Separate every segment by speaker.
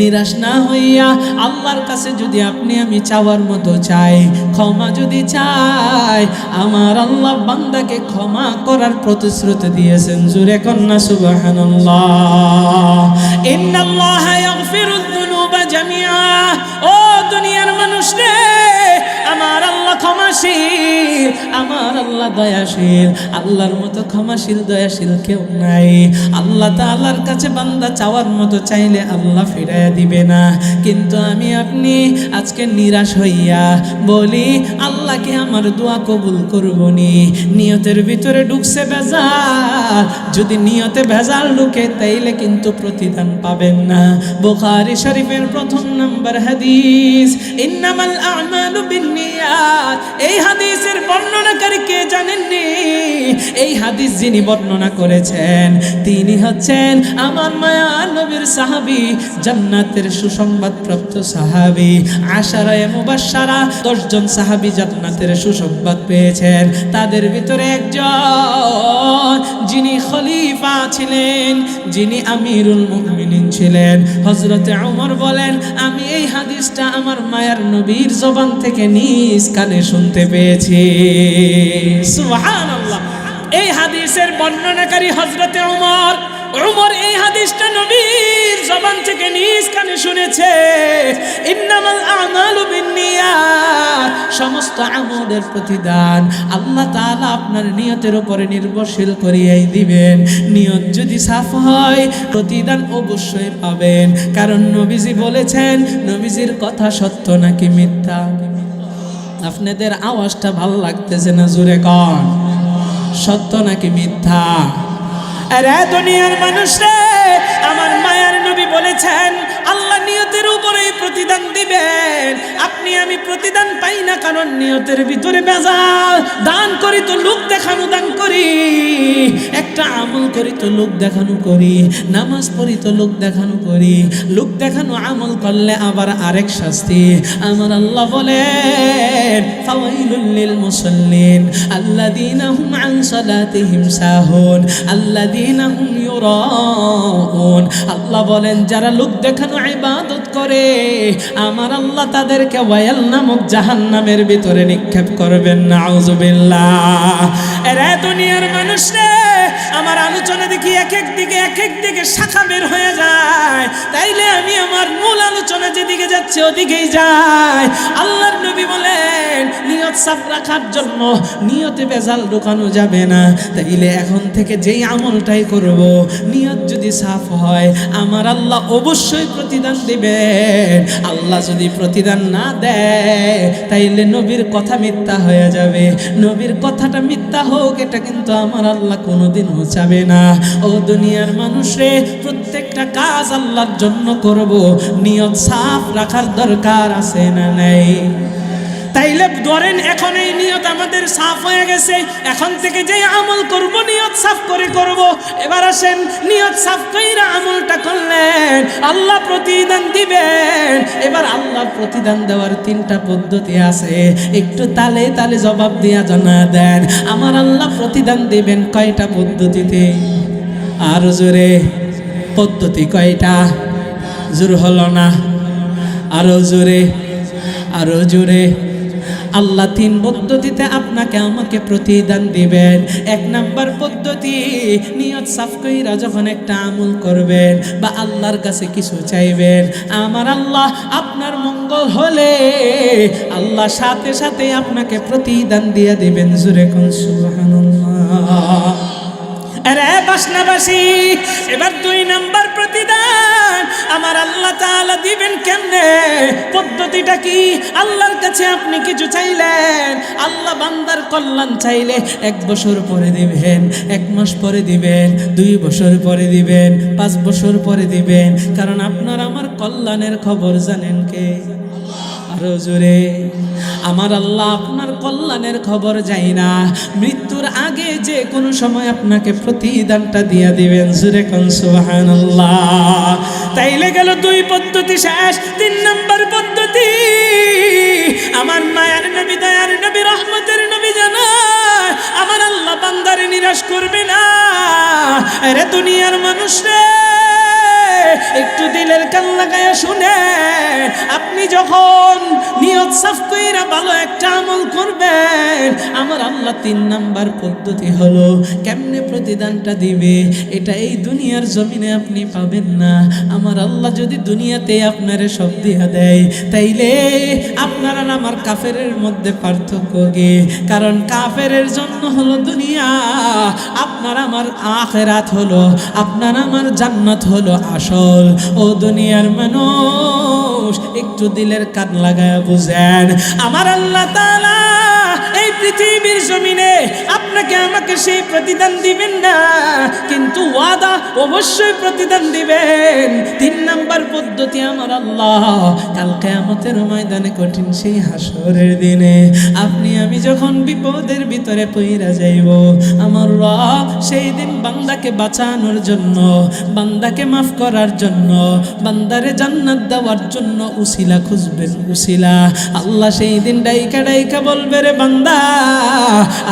Speaker 1: নিরাশ না হইয়া আল্লাহর কাছে যদি আপনি আমি চাওয়ার মতো চাই, ক্ষমা যদি চাই, আমার আল্লাহ বান্দাকে ক্ষমা করার প্রতিশ্রুতি দিয়েছেন। জুরে কন্যা সুবাহান্লাহ ও দুনিয়ার মানুষ রে আমার ক্ষমাশীল, আমার আল্লাহ দয়াশীল, আল্লাহর মতো ক্ষমাশীল, দয়াশীল কেউ নাই। আল্লাহ তাআলার কাছে বান্দা চাওয়ার মতো চাইলে আল্লাহ ফিরাইয়া দিবে না। কিন্তু আমি আপনি আজকে নিরাশ হইয়া বলি, আল্লাহকে আমার দোয়া কবুল করবনি। নিয়তের ভিতরে ঢুকছে ভেজাল। যদি নিয়তে ভেজাল ঢুকে, তাইলে কিন্তু প্রতিদান পাবেন না। বুখারী শরীফের প্রথম নাম্বার হাদিস, ইন্নামাল আমালু বিন্নিয়াত এই হাদিসের বর্ণনাকারী কে জানেননি? এই হাদিস যিনি বর্ণনা করেছেন, তিনি হচ্ছেন আমার মায়া নবীর সাহাবী, জান্নাতের সুসংবাদ প্রাপ্ত সাহাবী। আশারায়ে মুবাশশারা দশজন সাহাবী জান্নাতের সুসংবাদ পেয়েছেন। তাদের ভিতরে একজন, যিনি খলিফা ছিলেন, যিনি আমিরুল মুমিনিন ছিলেন। হজরতে ওমর বলেন আমি হাদিসটা আমার মায়ের নবীর জবান থেকে নিজ কানে শুনতে পেয়েছি। এই হাদিসের বর্ণনাকারী হজরতে ওমর ওমর এই হাদিসটা নবীর জবান থেকে নিজ কানে শুনেছে। ইন্নামাল আমালু বিন্নিয়াত, সমস্ত আমলের প্রতিদান আল্লাহ তাআলা আপনার নিয়তের উপরে নির্ভরশীল করিয়াই দিবেন। নিয়ত যদি সাফ হয়, প্রতিদান অবশ্যই পাবেন। কারণ নবীজি বলেছেন, নবীজির কথা সত্য নাকি মিথ্যা? আপনাদের আওয়াজটা ভালো লাগতেছে না জুড়ে কন? সত্য নাকি মিথ্যা? আরে দুনিয়ার মানুষ রে আমার মায়ার নবী বলেছেন, আল্লাহ নিয়তের উপরেই প্রতিদান দিবেন। আপনি আমি প্রতিদান পাই না কারণ নিয়তের ভিতরে বেজাল দান করি তো লোক দেখানো দান করি। একটা আমল করি তো লোক দেখানো করি, নামাজ পড়ি তো লোক দেখানো করি। লোক দেখানো আমল করলে আবার আরেক শাস্তি। আমার আল্লাহ বলেন, ফাওয়াইলুল লিল মুসাল্লিন আন সালাতিহিম সাহুন ইউরাউন। আল্লাহ বলেন, যারা লোক দেখানো ইবাদত করে, আমার আল্লাহ তাদেরকে ওয়াইল নামক জাহান্নামের ভিতরে নিক্ষেপ করবেন, নাউজুবিল্লাহ। এরা দুনিয়ার মানুষ রে। আমার আলোচনা দেখি এক এক দিকে, এক এক দিকে শাখা বের হয়ে যায়। তাইলে আমি আমার মূল আলোচনা যেদিকে যাচ্ছে ওদিকেই যায় আল্লাহর নবী বলেন, নিয়ত সাফ রাখার জন্য নিয়তে বেজাল ঢোকানো যাবে না। তাইলে এখন থেকে যেই আমলটাই করব, নিয়ত যদি সাফ হয়, আমার আল্লাহ অবশ্যই প্রতিদান দিবেন। আল্লাহ যদি প্রতিদান না দেয়, তাইলে নবীর কথা মিথ্যা হয়ে যাবে। নবীর কথাটা মিথ্যা হোক, এটা কিন্তু আমার আল্লাহ কোনোদিন চাবে না। ও দুনিয়ার মানুষে প্রত্যেকটা কাজ আল্লাহর জন্য করব। নিয়ত সাফ রাখার দরকার আছে না নেই? তাইলে ধরেন, এখন এই নিয়ত আমাদের সাফ হয়ে গেছে। এখন থেকে যে আমল করব, নিয়ত সাফ করে করব। এবার আসেন, নিয়ত সাফ কইরা আমলটা করলেন। আল্লাহ প্রতিদান দিবেন। এবার আল্লাহ প্রতিদান দেওয়ার তিনটা পদ্ধতি আছে। একটু তালে তালে জবাব দিয়া জানা দেন। আমার আল্লাহ প্রতিদান দিবেন কয়টা পদ্ধতিতে? আর জোরে, পদ্ধতি কয়টা? জোর হলো না? আরও জোরে আরও জোরে। আল্লাহ তিন পদ্ধতিতে আপনাকে আমাকে প্রতিদান দিবেন। এক নাম্বার পদ্ধতি, নিয়ত সাফ কইরা যখন একটা আমল করবেন বা আল্লাহর কাছে কিছু চাইবেন, আমার আল্লাহ আপনার মঙ্গল হলে আল্লাহ সাথে সাথে আপনাকে প্রতিদান দিয়ে দিবেন। জুরে কোন সুবহানাল্লাহ। আরে এবার দুই নাম্বার প্রতিদান। পদ্ধতিটা কি? আল্লাহর কাছে আপনি কিছু চাইলেন? আল্লাহ বান্দার কল্যাণ চাইলে এক বছর পরে দিবেন, এক মাস পরে দিবেন, দুই বছর পরে দিবেন, পাঁচ বছর পরে দিবেন। কারণ আপনার আমার কল্যাণের খবর জানেন কে? আরও জোরে। আমার আল্লাহ আপনার কল্যাণের খবর যাই না। মৃত্যুর আগে যে কোনো সময় আপনাকে প্রতিদানটা দিয়া দিবেন, জুরে কোন সুবহানাল্লাহ। তাইলে গেল দুই পদ্ধতি শেষ, তিন নম্বর আমার মায়ার নবী, দয়ার নবী, রহমতের নবী জানা আমার আল্লাহ বান্দারে নিরাশ করবে না। রে দুনিয়ার মানুষ রে। একটু দিলের কান লাগায় শুনে আপনি যখন নিয়ত সাফ কইরা ভালো একটা আমল করবেন, আমার আল্লাহ তিন নাম্বার পদ্ধতি হলো কেমনে প্রতিদানটা দিবে, এটা এই দুনিয়ার জমিনে আপনি পাবেন না। আমার আল্লাহ যদি দুনিয়াতে আপনারে সব দিয়া দেয়, তাইলে আপনার আমার কাফেরের মধ্যে পার্থক্য গে কারণ কাফেরের জন্য হলো দুনিয়া, আপনার আমার আখেরাত হলো, আপনার আমার জান্নাত হলো আসল। ও দুনিয়ার মানুষ একটু দিলের কান লাগায় বুঝেন। আমার আল্লাহ এই পৃথিবীর জমিনে আপনাকে আমাকে সেই প্রতিদান দিবেন না। কিন্তু ওয়াদা অবশ্যই প্রতিদান দিবেন। তিন নাম্বার পদ্ধতি আমার আল্লাহ। কাল কেয়ামতের ময়দানে কঠিন সেই হাসরের দিনে আপনি, আমি যখন বিপদের ভিতরে পইরা যাইব, আমার রব সেই দিন বান্দাকে বাঁচানোর জন্য, বান্দাকে মাফ করার জন্য, বান্দারে জান্নাত দেওয়ার জন্য উসিলা খুঁজবেন, উসিলা। আল্লাহ সেই দিন ডাইকা ডাইকা বলবে, রে বান্দা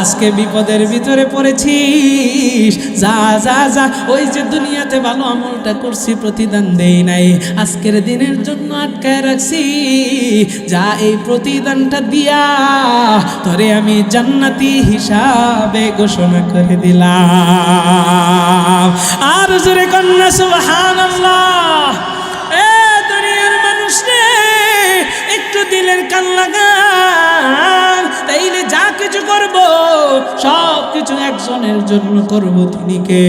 Speaker 1: আজকে বিপদের ভিতরে পড়েছিস। যা যা যা, ওই যে দুনিয়াতে ভালো আমলটা করছি, প্রতিদান দেই নাই। আজকের দিনের জন্য আটকায় রাখছি। যা এই প্রতিদানটা দিয়া তরে আমি জান্নাতি হিসাবে ঘোষণা করে দিলাম। আর জোরে কন্যা, সুবহানাল্লাহ। এ দুনিয়ার মানুষ রে একটু দিলের কান কিছু করব? সব কিছু একজনের জন্য করব তিনি কে?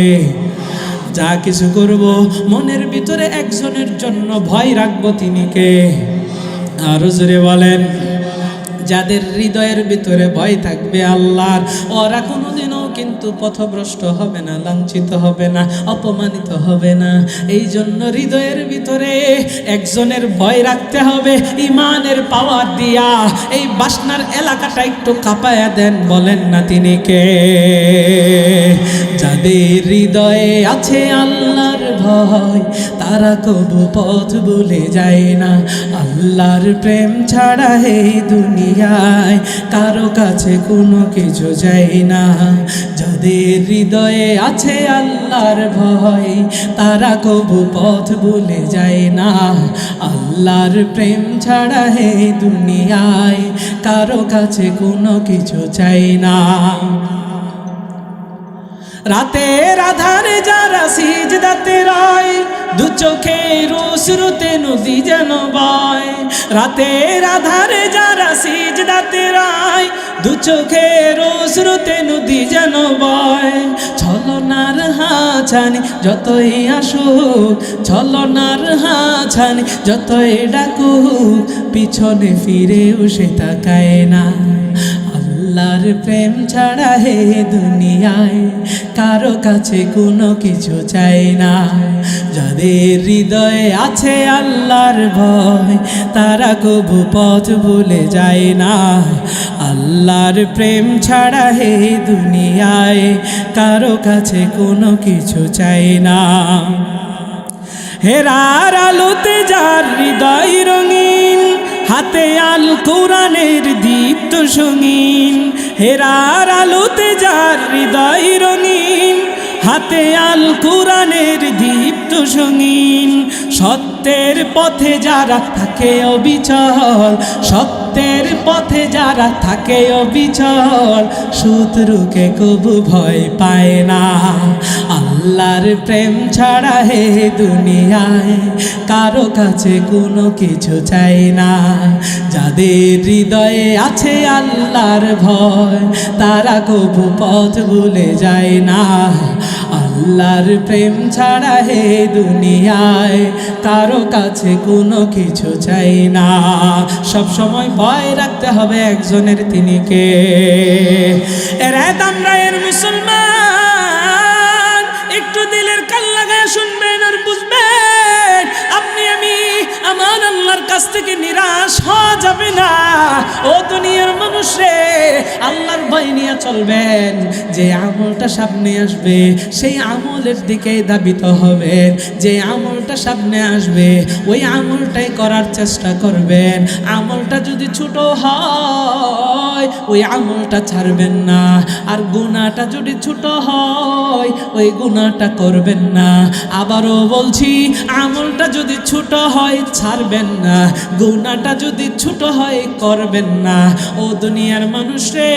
Speaker 1: যা কিছু করব, মনের ভিতরে একজনের জন্য ভয় রাখব তিনি কে? আরও জোরে বলেন, যাদের হৃদয়ের ভিতরে ভয় থাকবে আল্লাহর, ওরা কোনোদিনও কিন্তু পথভ্রষ্ট হবে না, লাঞ্ছিত হবে না, অপমানিত হবে না। এই জন্য হৃদয়ের ভিতরে একজনের ভয় রাখতে হবে, ইমানের পাওয়ার দিয়া। এই বাসনার এলাকাটা একটু কাঁপায়া দেন, বলেন না তিনি কে? যাদের হৃদয়ে আছে আল্লাহর ভয়, তারা কবু পথ বলে যায় না। আল্লাহর প্রেম ছাড়া এই দুনিয়ায় কারও কাছে কোনো কিছু যায় না। যাদের হৃদয়ে আছে আল্লাহর ভয়, তারা কবু পথ ভুলে যায় না। আল্লাহর প্রেম ছাড়া হে দুনিয়ায় কারও কাছে কোনো কিছু চাই না। রাতের আধারে যারা সিজদাতে রয়, দু চোখে রুসরুতে নদী যেন বয়। রাতের আধারে যারা সিজদাতে রয় দু চোখে রুসরুতে নদী যেন বয়। ছলনার হাছানি যতই আসুক, ছলনার হাছানি যতই ডাকুক, পিছনে ফিরেও সে তাকায় না। আল্লাহর প্রেম ছাড়া হে দুনিয়ায়, কারও কাছে কোনো কিছু চাই না। যাদের হৃদয়ে আছে আল্লাহর ভয়, তারা কবু পথ ভুলে যায় না। আল্লাহর প্রেম ছাড়া হে দুনিয়ায় কারও কাছে কোনো কিছু চাই না। হেরার আলোতে যার হৃদয় রঙিন, হাতে আল কোরআনের দীপ্ত সঙ্গীন। হেরার আলোতে যার হৃদয় রঙিন, হাতে আল কোরআনের দীপ্ত সঙ্গীন সত্যের পথে যারা থাকে অবিচল, সত্যের পথে যারা থাকে অবিচল, শত্রুকে কবু ভয় পায় না। আল্লাহর প্রেম ছাড়া হে দুনিয়ায় কারও কাছে কোনো কিছু চাই না। যাদের হৃদয়ে আছে আল্লাহর ভয়, তারা কবু পথ ভুলে যায় না। আল্লাহর প্রেম ছাড়া হে দুনিয়ায় কারও কাছে কোনো কিছু চাই না। সব সময় ভয় রাখতে হবে একজনের তিনি কে এরা আমরা এর মুসলমান, একটু দিলের কাল লাগায় শুনবেন কাছ থেকে নিরাশ হওয়া যাবে না। ও দুনিয়ার মানুষে আল্লাহর ভয় নিয়ে চলবেন। যে আমলটা সামনে আসবে, সেই আমলের দিকে দাবিত হবে যে সামনে আসবে, ওই আমলটাই করার চেষ্টা করবেন। আমলটা যদি ছোট হয়, ওই আমলটা ছাড়বেন না। আর গুণাটা যদি ছোট হয়, ওই গুণাটা করবেন না। আবারও বলছি, আমলটা যদি ছোট হয়, ছাড়বেন না। গুণাটা যদি ছোট হয়, করবেন না। ও দুনিয়ার মানুষে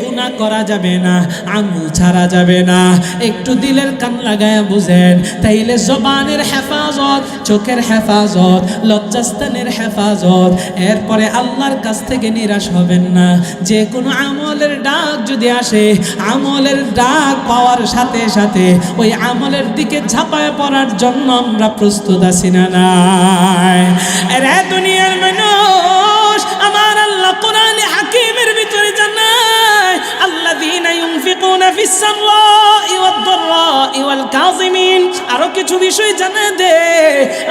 Speaker 1: গুণা করা যাবে না আঙুল ছাড়া যাবে না। একটু দিলের কান লাগায় বুঝেন, তাইলে জবানের হেফাজত, চোখের হেফাজত লজ্জাস্তানের হেফাজত। এরপরে আল্লাহর কাছ থেকে নিরাশ হবেন না। যে কোনো আমলের ডাক যদি আসে, আমলের ডাক পাওয়ার সাথে সাথে ওই আমলের দিকে ঝাঁপায় পড়ার জন্য আমরা প্রস্তুত আছি না দুনিয়ার মানুষ, আমার আল্লাহ কোরআনে হাকিমের ভিতরে জানায় ইউনফিকুনা ফিস সাররাই ওয়াদ দাররাই ওয়াল কাযিমিন। আরও কিছু বিষয় জানা দে।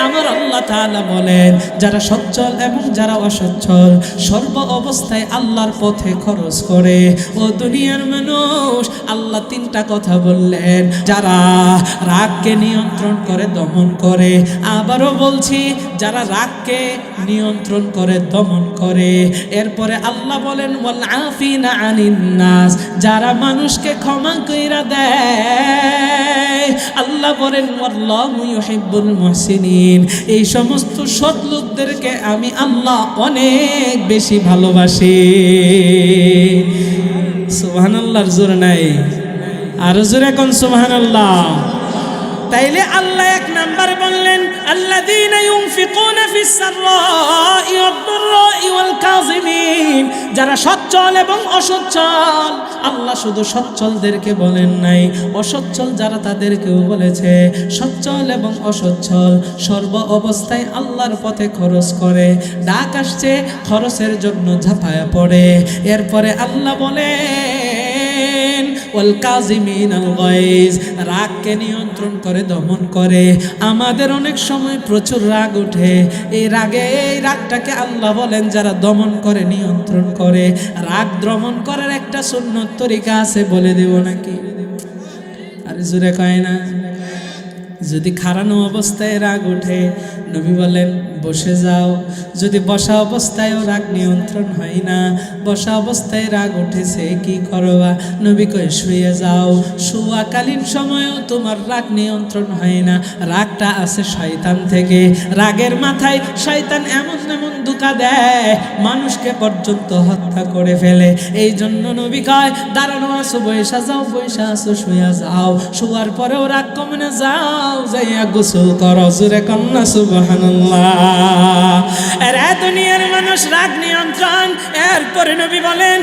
Speaker 1: আমার আল্লাহ তাআলা বলেন, যারা সচ্ছল এবং যারা অসচ্ছল, সর্ব অবস্থায় আল্লাহর পথে খরচ করে। ও দুনিয়ার মানুষ, আল্লাহ তিনটা কথা বললেন। যারা রাগকে নিয়ন্ত্রণ করে, দমন করে। আবারও বলছি, যারা রাগকে নিয়ন্ত্রণ করে, দমন করে। এরপরে আল্লাহ বলেন ওয়াল আফিনা আনিন নাস যারা মানুষকে ক্ষমা কইরা দেয়। আল্লাহ বলেন এই সমস্ত সৎ লোকদেরকে আমি আল্লাহ অনেক বেশি ভালোবাসি। সুবহানাল্লাহর জোর নাই? আর এখন কোন সুবহানাল্লাহ? তাইলে আল্লাহ এক নাম্বার বললেন, আল্লাযীনা ইউনফিকুনা ফিস যারা সচ্ছল এবং অসচ্ছল, আল্লাহ শুধু সচ্ছলদেরকে বলেন নাই। অসচ্ছল যারা তাদেরকেও বলেছে, সচ্ছল এবং অসচ্ছল সর্ব অবস্থায় আল্লাহর পথে খরচ করে। ডাক আসছে, খরচের জন্য ঝাঁপায়া পড়ে। এরপরে আল্লাহ বলেন ওল কাজিমিন রাগকে নিয়ন্ত্রণ করে, দমন করে। আমাদের অনেক সময় প্রচুর রাগ ওঠে। এই রাগে, এই রাগটাকে আল্লাহ বলেন যারা দমন করে, নিয়ন্ত্রণ করে। রাগ দমন করার একটা সুন্নত তরিকা আছে বলে দেব নাকি? আরে জুড়ে কয় না। যদি খারানো অবস্থায় রাগ ওঠে, নবী বলেন, বসে যাও। যদি বসা অবস্থায়ও রাগ নিয়ন্ত্রণ হয় না, বসা অবস্থায় রাগ উঠেছে, কি করবা? নবী কয়ে, শুয়ে যাও। শুয়াকালীন সময়ও তোমার রাগ নিয়ন্ত্রণ হয় না। রাগটা আছে শয়তান থেকে। রাগের মাথায় শয়তান এমন এমন দুকা দেয়, মানুষকে পর্যন্ত হত্যা করে ফেলে। এই জন্য নবী কয়, দাঁড়ানো আসো বৈশা যাও বৈশা আসো শুয়া যাও। শুয়ার পরেও রাগ কমে না, যাও যাইয়া গোসল করো, জুরে কন্যা, সুবহানাল্লাহ। এরা দুনিয়ার মানুষ রাগ নিয়ন্ত্রণ। এরপরে নবী বলেন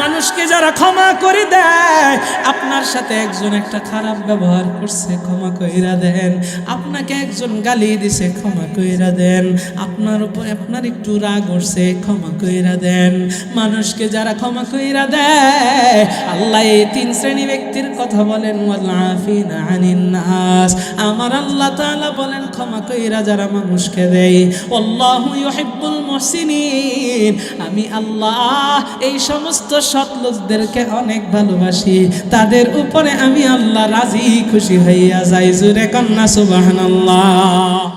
Speaker 1: মানুষকে যারা ক্ষমা করে দেয়, আপনার সাথে একজন একটা খারাপ ব্যবহার করছে, ক্ষমা কইরা দেন। আপনাকে একজন গালি দিছে, ক্ষমা কইরা দেন। আপনার উপর আপনার একটু রাগ উঠছে, ক্ষমা কইরা দেন। মানুষকে যারা ক্ষমা কইরা দেয়, আল্লাহ এই তিন শ্রেণি ব্যক্তির কথা বলেন নাস আমার আল্লাহ তাআলা বলেন, ক্ষমা কইরা যারা মানুষকে দেয় আল্লাহু ইউহিব্বুল মুহসিনিন। আমি আল্লাহ এই সমস্ত সৎ লোকদেরকে অনেক ভালোবাসি। তাদের উপরে আমি আল্লাহ রাজি, খুশি হইয়া যাই। জুরে কন্যা সুবহানাল্লাহ।